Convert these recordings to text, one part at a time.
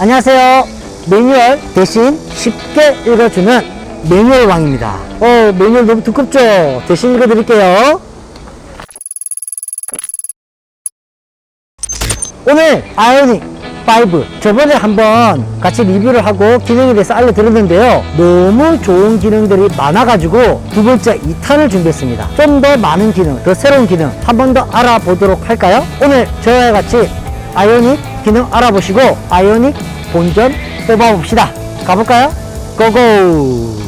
안녕하세요. 매뉴얼 대신 쉽게 읽어주는 매뉴얼 왕입니다. 어, 매뉴얼 너무 두껍죠? 대신 읽어드릴게요. 오늘 아이오닉 5 저번에 한번 같이 리뷰를 하고 기능에 대해서 알려드렸는데요 너무 좋은 기능들이 많아가지고 두 번째 2탄을 준비했습니다 좀 더 많은 기능 더 새로운 기능 한 번 더 알아보도록 할까요 오늘 저와 같이 아이오닉 기능 알아보시고 아이오닉 본전 뽑아봅시다 가볼까요 고고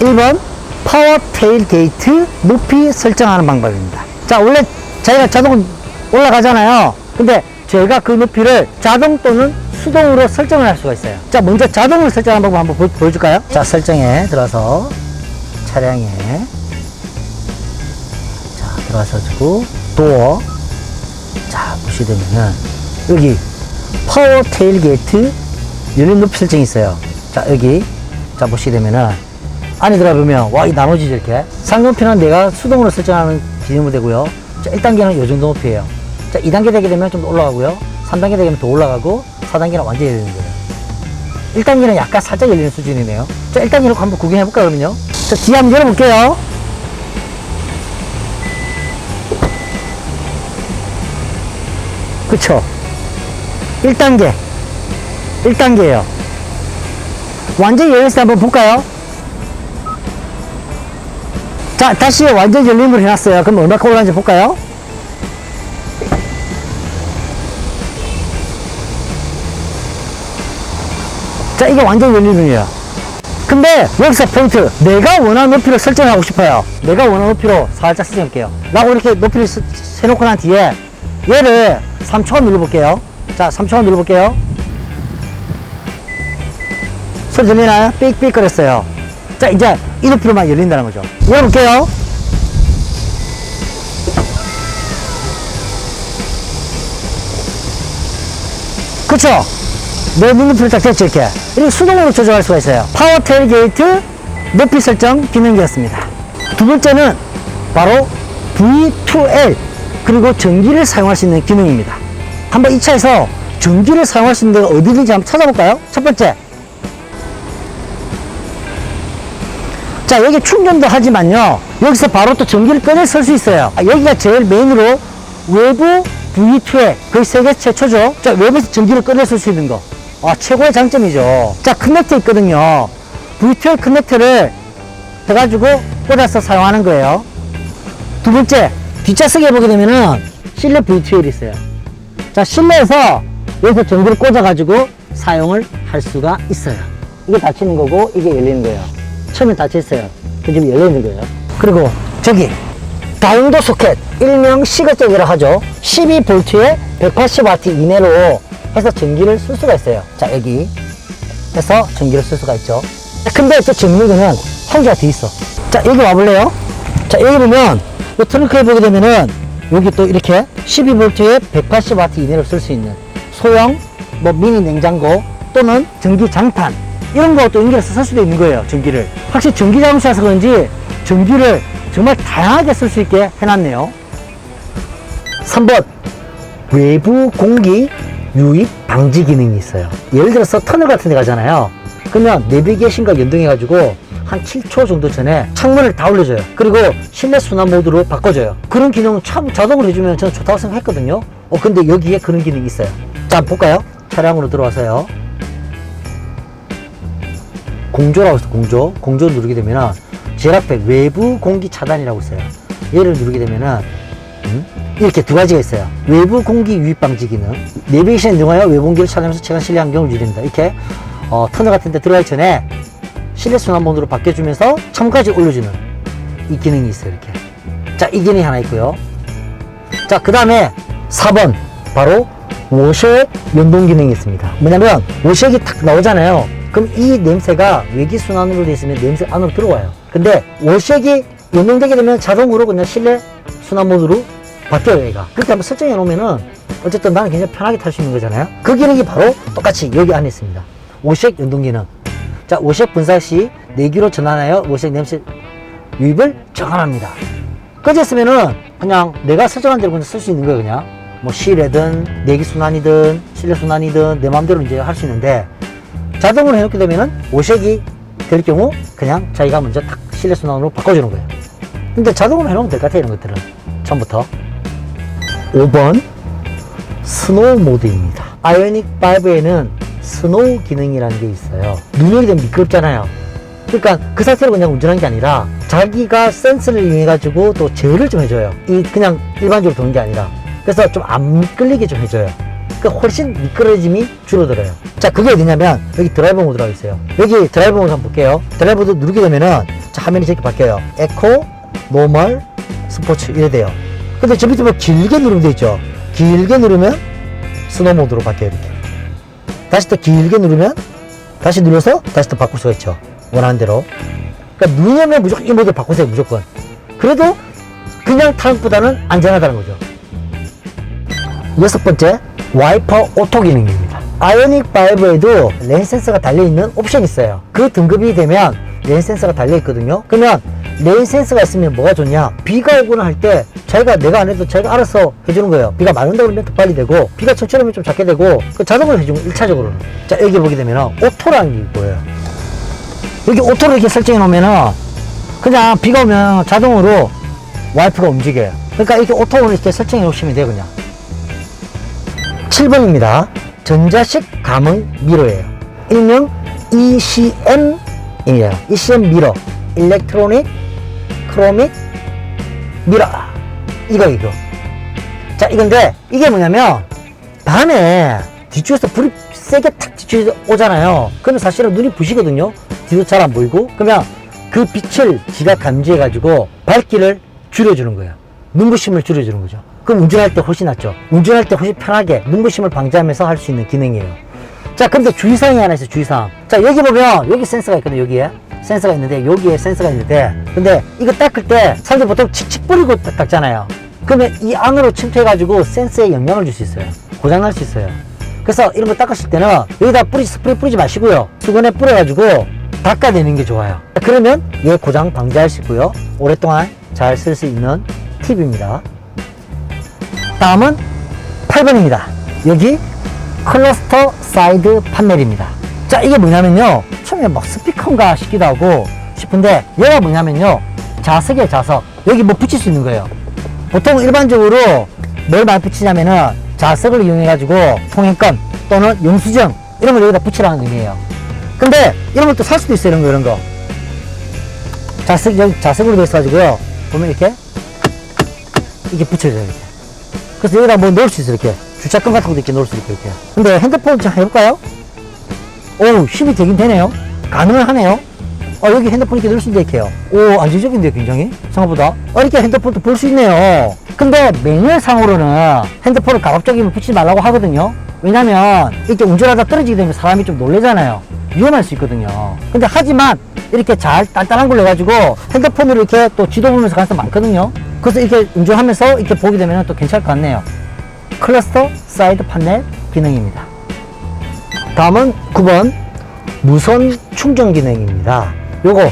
1번 파워 테일 게이트 높이 설정하는 방법입니다. 자, 원래 저희가 자동 올라가잖아요. 근데 제가 그 높이를 자동 또는 수동으로 설정을 할 수가 있어요. 자, 먼저 자동으로 설정하는 방법 한번 보, 보여줄까요? 자, 설정에 들어서 차량에 자, 들어가서 주고 도어 자, 보시게 되면은 여기 파워 테일 게이트 열린 높이 설정이 있어요. 자, 여기 자, 보시게 되면은 안에 들어가보면 와, 이 나눠지죠, 이렇게. 상높이는 내가 수동으로 설정하는 기능이 되고요. 자, 1단계는 요 정도 높이에요. 자, 2단계 되게 되면 좀 더 올라가고요. 3단계 되면 더 올라가고 4단계는 완전히 열리는 거예요. 1단계는 약간 살짝 열리는 수준이네요. 자, 1단계로 한번 구경해볼까요, 그러면요? 자, 뒤에 한번 열어볼게요. 그쵸? 1단계. 1단계예요. 완전히 열렸을 때 한번 볼까요? 자, 다시 완전 열림을 해놨어요. 그럼 얼마큼 올라는지 볼까요? 자, 이게 완전 열림이에요. 근데 여기서 포인트. 내가 원하는 높이를 설정하고 싶어요. 내가 원하는 높이로 살짝 설정할게요. 라고 이렇게 높이를 세- 세놓고 난 뒤에 얘를 3초간 눌러볼게요. 자, 3초간 눌러볼게요. 소리 들리나요? 삑삑 거렸어요. 자, 이제 이 높이로만 열린다는 거죠. 열어볼게요. 그쵸? 내 눈높이를 딱 됐죠, 이렇게. 이렇게 수동으로 조정할 수가 있어요. 파워 테일 게이트 높이 설정 기능이었습니다. 두 번째는 바로 V2L 그리고 전기를 사용할 수 있는 기능입니다. 한번 이 차에서 전기를 사용할 수 있는 데가 어디든지 한번 찾아볼까요? 첫 번째, 자 여기 충전도 하지만요. 여기서 바로 또 전기를 꺼내 쓸 수 있어요. 아, 여기가 제일 메인으로 외부 V2에 거의 세계 최초죠. 자 외부에서 전기를 꺼내 쓸 수 있는 거. 아, 최고의 장점이죠. 자 커넥터 있거든요. V2 커넥터를 해가지고 꽂아서 사용하는 거예요. 두 번째 뒷좌석에 보게 되면은 실내 V2L이 있어요. 자 실내에서 여기서 전기를 꽂아가지고 사용을 할 수가 있어요. 이게 닫히는 거고 이게 열리는 거예요. 처음에 그 지금 열려있는 거예요. 그리고 저기 다운도 소켓 일명 시거잭이라 하죠. 12V에 180W 이내로 해서 전기를 쓸 수가 있어요. 자 여기 해서 전기를 쓸 수가 있죠. 근데 저 거는 한 개가 더 있어. 자 여기 와볼래요? 자 여기 보면 이 트렁크에 보게 되면은 여기 또 이렇게 12V에 180W 이내로 쓸 수 있는 소형 뭐 미니 냉장고 또는 전기 장판 이런 것도 연결해서 쓸 수도 있는 거예요 전기를. 확실히 전기 자동차라서 그런지 전기를 정말 다양하게 쓸 수 있게 해놨네요. 3번 외부 공기 유입 방지 기능이 있어요. 예를 들어서 터널 같은 데 가잖아요. 그러면 내비게이션과 연동해 가지고 한 7초 정도 전에 창문을 다 올려줘요. 그리고 실내 순환 모드로 바꿔줘요. 그런 기능은 참 자동으로 해주면 저는 좋다고 생각했거든요. 어 근데 여기에 그런 기능이 있어요 자 볼까요? 차량으로 들어와서요. 공조라고 있어 공조. 공조 누르게 되면은 제일 앞에 외부 공기 차단이라고 있어요. 얘를 누르게 되면은 음? 이렇게 두 가지가 있어요. 외부 공기 유입 방지 기능. 내비게이션 등하여 외부 공기를 차단하면서 최강 실내 환경을 유지합니다. 이렇게 어, 터널 같은 데 들어가기 전에 실내 순환 모드로 바뀌어주면서 첨까지 올려주는 이 기능이 있어요 이렇게. 자 이 기능이 하나 있고요. 자 그 다음에 4번. 바로 워셔 연동 기능이 있습니다. 뭐냐면 워셔액이 탁 나오잖아요. 그럼 이 냄새가 외기순환으로 되어 있으면 냄새 안으로 들어와요. 근데 워셔액이 연동되게 되면 자동으로 그냥 실내 순환 모드로 바뀌어요 얘가. 그렇게 한번 설정해 놓으면은 어쨌든 나는 굉장히 편하게 탈 수 있는 거잖아요. 그 기능이 바로 똑같이 여기 안에 있습니다. 워셔액 연동 기능. 자 워셔액 분사 시 내기로 전환하여 워셔액 냄새 유입을 정환합니다. 꺼졌으면은 그냥 내가 설정한 대로 그냥 쓸 수 있는 거예요 그냥 뭐 실외든 내기 순환이든 실내 순환이든 내 마음대로 이제 할 수 있는데 자동으로 해놓게 되면은 오색이 될 경우 그냥 자기가 먼저 탁 실내 순환으로 바꿔주는 거예요. 근데 자동으로 해놓으면 될 것 같아요, 이런 것들은. 처음부터. 5번, 스노우 모드입니다. 아이오닉 5에는 스노우 기능이라는 게 있어요. 눈이 되면 미끄럽잖아요. 그러니까 그 상태로 그냥 운전하는 게 아니라 자기가 센서를 이용해 가지고 또 제어를 좀 해줘요. 이 그냥 일반적으로 도는 게 아니라. 그래서 좀 안 미끌리게 좀 해줘요. 그러니까 훨씬 미끄러짐이 줄어들어요. 자, 그게 어디냐면 여기 드라이버 모드라고 있어요. 여기 드라이버 모드 한번 볼게요. 드라이버 모드 누르게 되면은 자, 화면이 이렇게 바뀌어요. 에코, 노멀, 스포츠 이래 돼요. 근데 저 밑에 뭐 길게 누르면 돼 있죠. 길게 누르면 스노우 모드로 바뀌어요. 이렇게. 다시 또 길게 누르면 다시 눌러서 다시 또 바꿀 수가 있죠. 원하는 대로. 그러니까 누르면 무조건 이 모드를 바꾸세요. 무조건. 그래도 그냥 타는 것보다는 안전하다는 거죠. 여섯 번째, 와이퍼 오토 기능입니다. 아이오닉 5에도 렌 센서가 달려있는 옵션이 있어요. 그 등급이 되면 렌 센서가 달려있거든요. 그러면 렌 센서가 있으면 뭐가 좋냐? 비가 오거나 할 때 자기가 내가 안 해도 자기가 알아서 해주는 거예요. 비가 많이 온다고 그러면 더 빨리 되고 비가 천천히 오면 좀 작게 되고 그 자동으로 해주는 거 1차적으로는. 자 여기 보게 되면 오토라는 게 보여요. 여기 오토로 이렇게 설정해 놓으면은 그냥 비가 오면 자동으로 와이프가 움직여요. 그러니까 이렇게 오토로 이렇게 설정해 놓으시면 돼요, 그냥. 7번입니다. 전자식 감응 미러예요. 일명 ECM이에요. ECM 미러. 일렉트로닉 크로믹 미러. 이거, 이거. 자, 이건데, 이게 뭐냐면, 밤에 뒤쪽에서 불이 세게 탁 뒤쪽에서 오잖아요. 그러면 사실은 눈이 부시거든요. 뒤도 잘 안 보이고. 그러면 그 빛을 지가 감지해가지고 밝기를 줄여주는 거예요. 눈부심을 줄여주는 거죠. 그럼 운전할 때 훨씬 낫죠. 운전할 때 훨씬 편하게 눈부심을 방지하면서 할 수 있는 기능이에요. 자, 근데 주의사항이 하나 있어요, 주의사항. 자, 여기 보면, 여기 센서가 있거든요, 여기에. 센서가 있는데, 여기에 센서가 있는데, 근데 이거 닦을 때, 사람들 보통 칙칙 뿌리고 딱 닦잖아요. 그러면 이 안으로 침투해가지고 센서에 영향을 줄 수 있어요. 고장날 수 있어요. 그래서 이런 거 닦으실 때는 여기다 뿌리, 스프레이 뿌리지 마시고요. 수건에 뿌려가지고 닦아내는 게 좋아요. 그러면 얘 고장 방지할 수 있고요. 오랫동안 잘 쓸 수 있는 팁입니다. 다음은 8번입니다. 여기 클러스터 사이드 판넬입니다. 자, 이게 뭐냐면요. 처음에 막 스피커인가 싶기도 하고 싶은데 얘가 뭐냐면요. 자석이에요, 자석. 여기 뭐 붙일 수 있는 거예요. 보통 일반적으로 뭘 많이 붙이냐면은 자석을 이용해가지고 통행권 또는 영수증 이런 걸 여기다 붙이라는 의미예요. 근데 이런 것도 살 수도 있어요, 이런 거, 이런 거. 자석, 여기 자석으로 돼 있어가지고요. 보면 이렇게 이게 붙여져요, 이렇게. 그래서 여기다 뭐 넣을 수 있어요, 이렇게. 주차권 같은 것도 이렇게 넣을 수 있고, 이렇게. 근데 핸드폰 좀 해볼까요? 오, 힘이 되긴 되네요. 가능은 하네요. 어, 여기 핸드폰 이렇게 넣을 수 있는데, 이렇게요. 오, 안정적인데요, 굉장히? 생각보다. 어, 이렇게 핸드폰도 볼 수 있네요. 근데 매뉴얼상으로는 핸드폰을 가급적이면 붙이지 말라고 하거든요. 왜냐면, 이렇게 운전하다 떨어지게 되면 사람이 좀 놀래잖아요. 위험할 수 있거든요. 근데 하지만, 이렇게 잘 단단한 걸로 해가지고 핸드폰으로 이렇게 또 지도 보면서 가능성 많거든요. 그래서 이렇게 운전하면서 이렇게 보게 되면 또 괜찮을 것 같네요. 클러스터 사이드 판넬 기능입니다. 다음은 9번 무선 충전 기능입니다. 요거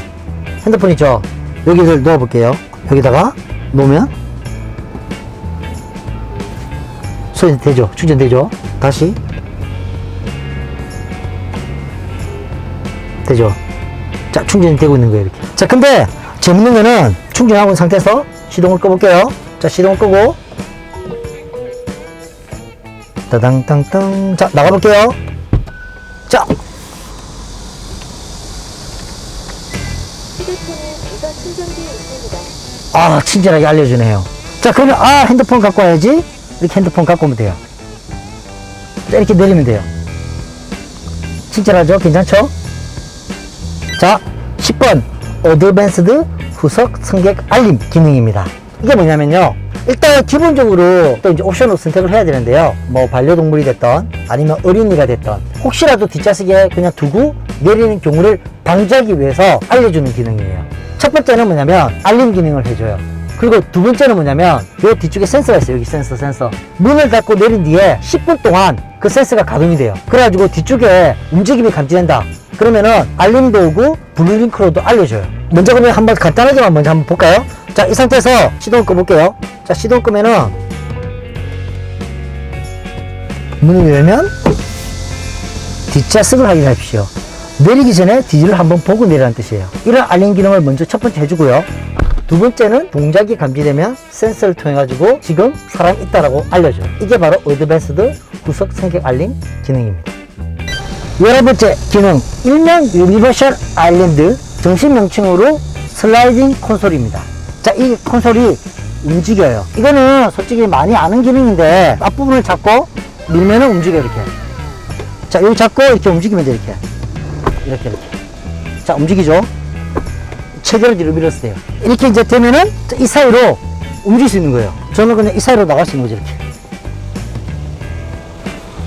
핸드폰 있죠? 여기를 넣어 볼게요. 여기다가 놓으면 소리 되죠? 충전되죠? 다시 되죠? 자 충전이 되고 있는 거예요 이렇게 자 근데 재밌는 거는 충전하고 있는 상태에서 시동을 꺼볼게요 자 시동을 끄고 따당땅땅 자 나가볼게요 자. 아, 친절하게 알려주네요. 자, 그러면, 아, 핸드폰 갖고 와야지. 이렇게 핸드폰 갖고 오면 돼요. 자, 이렇게 내리면 돼요. 친절하죠? 괜찮죠? 자, 10번. 어드밴스드 후석 승객 알림 기능입니다. 이게 뭐냐면요. 일단 기본적으로 또 이제 옵션으로 선택을 해야 되는데요. 뭐 반려동물이 됐던 아니면 어린이가 됐던 혹시라도 뒷좌석에 그냥 두고 내리는 경우를 방지하기 위해서 알려주는 기능이에요. 첫 번째는 뭐냐면 알림 기능을 해줘요. 그리고 두 번째는 뭐냐면 요 뒤쪽에 센서가 있어요. 여기 센서 센서. 문을 닫고 내린 뒤에 10분 동안 그 센서가 가동이 돼요. 그래가지고 뒤쪽에 움직임이 감지된다. 그러면은 알림도 오고 블루링크로도 알려줘요. 먼저 그러면 한번 간단하게만 먼저 한번 볼까요? 자, 이 상태에서 시동을 꺼볼게요. 자, 시동 끄면은 문을 열면 뒷좌석을 확인하십시오. 내리기 전에 뒤를 한번 보고 내리라는 뜻이에요. 이런 알림 기능을 먼저 첫 번째 해주고요. 두 번째는 동작이 감지되면 센서를 통해 가지고 지금 사람이 있다라고 알려줘요. 이게 바로 어드밴스드 구석 성격 알림 기능입니다. 열한 번째 기능 일명 유니버셜 아일랜드 정식 명칭으로 슬라이딩 콘솔입니다. 자, 이 콘솔이 움직여요. 이거는 솔직히 많이 아는 기능인데 앞부분을 잡고 밀면은 움직여 이렇게. 자, 여기 잡고 이렇게 움직이면 돼 이렇게. 이렇게 이렇게. 자, 움직이죠. 밀었을 때요. 이렇게 이제 되면은 이 사이로 움직일 수 있는 거예요. 저는 그냥 이 사이로 나갈 수 있는 거죠 이렇게.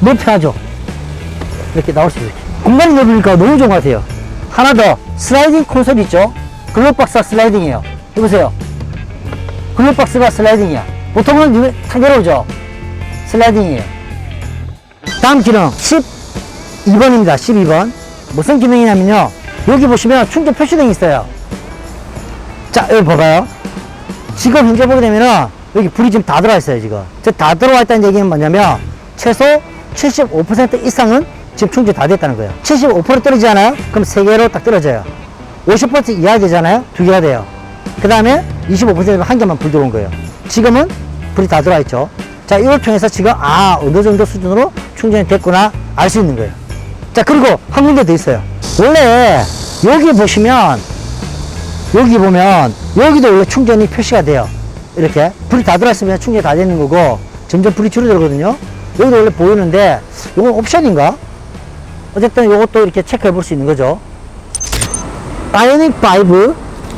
너무 편하죠. 이렇게 나올 수 있어요. 공간이 넓으니까 너무 좋은 것 같아요. 하나 더 슬라이딩 콘솔 있죠? 글로박스가 슬라이딩이에요. 해보세요. 글로박스가 슬라이딩이야. 보통은 탁 내려오죠? 슬라이딩이에요. 다음 기능 12번입니다. 12번. 무슨 기능이냐면요. 여기 보시면 충전 표시등이 있어요. 자, 여기 봐봐요. 지금 현재 보게 되면은 여기 불이 지금 다 들어와 있어요, 지금. 저다 들어와 있다는 얘기는 뭐냐면 최소 75% 이상은 지금 충전 다 됐다는 거예요. 75% 떨어지지 않아요? 그럼 세 개로 딱 떨어져요. 50% 이하 되잖아요? 두 개가 돼요. 그 다음에 25%면 한 개만 불 들어온 거예요. 지금은 불이 다 들어와 있죠. 자, 이걸 통해서 지금 아, 어느 정도 수준으로 충전이 됐구나 알 수 있는 거예요. 자, 그리고 한 군데 더 있어요. 원래 여기 보시면 여기 보면 여기도 원래 충전이 표시가 돼요. 이렇게 불이 다 들어왔으면 충전이 다 되는 거고 점점 불이 줄어들거든요. 여기도 원래 보이는데 이건 옵션인가? 어쨌든 이것도 이렇게 체크해 볼 수 있는 거죠. 바이오닉 5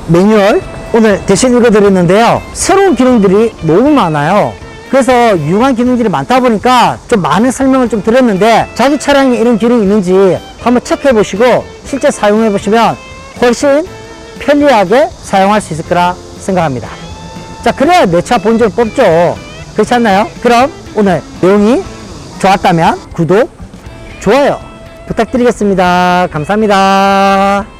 매뉴얼 오늘 대신 읽어드렸는데요. 새로운 기능들이 너무 많아요. 그래서 유용한 기능들이 많다 보니까 좀 많은 설명을 좀 드렸는데 자기 차량에 이런 기능이 있는지 한번 체크해 보시고 실제 사용해 보시면 훨씬 편리하게 사용할 수 있을 거라 생각합니다. 자, 그래야 내 차 본전을 뽑죠. 그렇지 않나요? 그럼 오늘 내용이 좋았다면 구독, 좋아요 부탁드리겠습니다. 감사합니다.